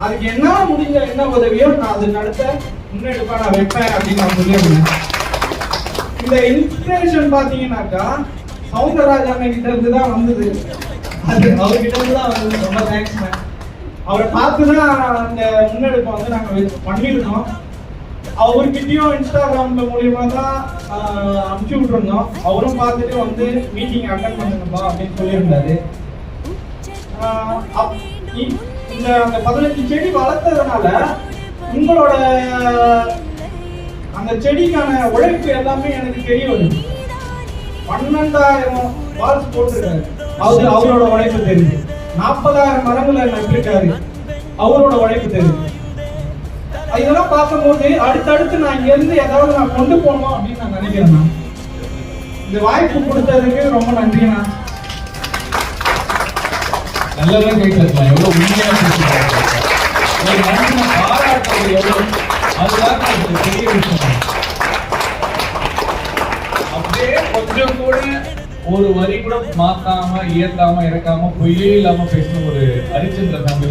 அதுக்கு என்ன முடிஞ்ச என்ன உதவியோ நான் அது நடத்த முன்னெடுப்பா நான் வைப்பேன் அப்படின்னு நான் சொல்லியிருந்தேன் இந்த இன்ஸ்பிரேஷன் பாத்தீங்கன்னாக்கா சவுந்தரராஜ் அண்ணன் கிட்ட இருந்து தான் வந்தது. அது அவர்கிட்ட இருந்து தான் வந்தது. ரொம்ப தேங்க்ஸ் மேம் அவரை பார்த்து தான் அந்த முன்னெடுப்பை வந்து நாங்கள் பண்ணியிருந்தோம். அவர்கிட்டயும் இன்ஸ்டாகிராம்ல மூலியமா தான் அனுப்பிச்சி அனுப்பிச்சு விட்டுருந்தோம். அவரும் பார்த்துட்டு வந்து மீட்டிங் அட்டன் பண்ணுங்கப்பா அப்படின்னு சொல்லியிருந்தாரு. அப்- இந்த அந்த பதினஞ்சு செடி வளர்த்ததுனால உங்களோட அந்த செடிக்கான உழைப்பு எல்லாமே எனக்கு தெரிய வருது. பன்னெண்டாயிரம் வால்ஸ் போட்டிருக்காரு. அவரு அவரோட உழைப்பு தெரியுது. நாற்பதாயிரம் மரங்களை நட்டிருக்காரு. அவரோட உழைப்பு தெரியுது. இதெல்லாம் பார்க்கும்போது அடுத்தடுத்து நான் இங்க இருந்து ஏதாவது நான் கொண்டு போகணும் அப்படின்னு நான் நினைக்கிறேன் இந்த வாய்ப்பு கொடுத்ததுக்கு ரொம்ப நன்றிண்ணா நல்லதான் கேட்டிருக்கலாம் எவ்வளவு உண்மையா பேசிட்டு ஒரு மனுஷனை பாராட்டுறது எவ்வளவு? அதுதான் எனக்கு பெரிய விஷயம். அப்படியே கொஞ்சம் கூட ஒரு வரி கூட மாத்தாம இயக்காம இறக்காம பொய்யே இல்லாம பேசின ஒரு ஹரிச்சந்திர தம்பி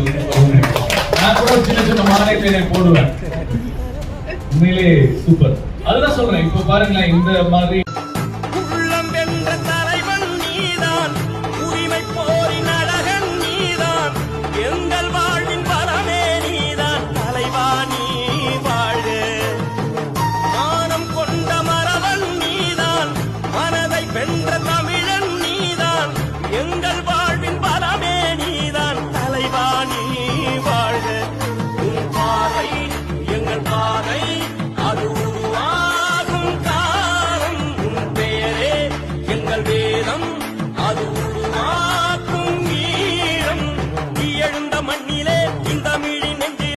நான் கூட சின்ன சின்ன மாநிலத்தை போடுவேன். உண்மையிலே சூப்பர் அதுதான் சொல்றேன். இப்ப பாருங்களேன் இந்த மாதிரி எங்கள்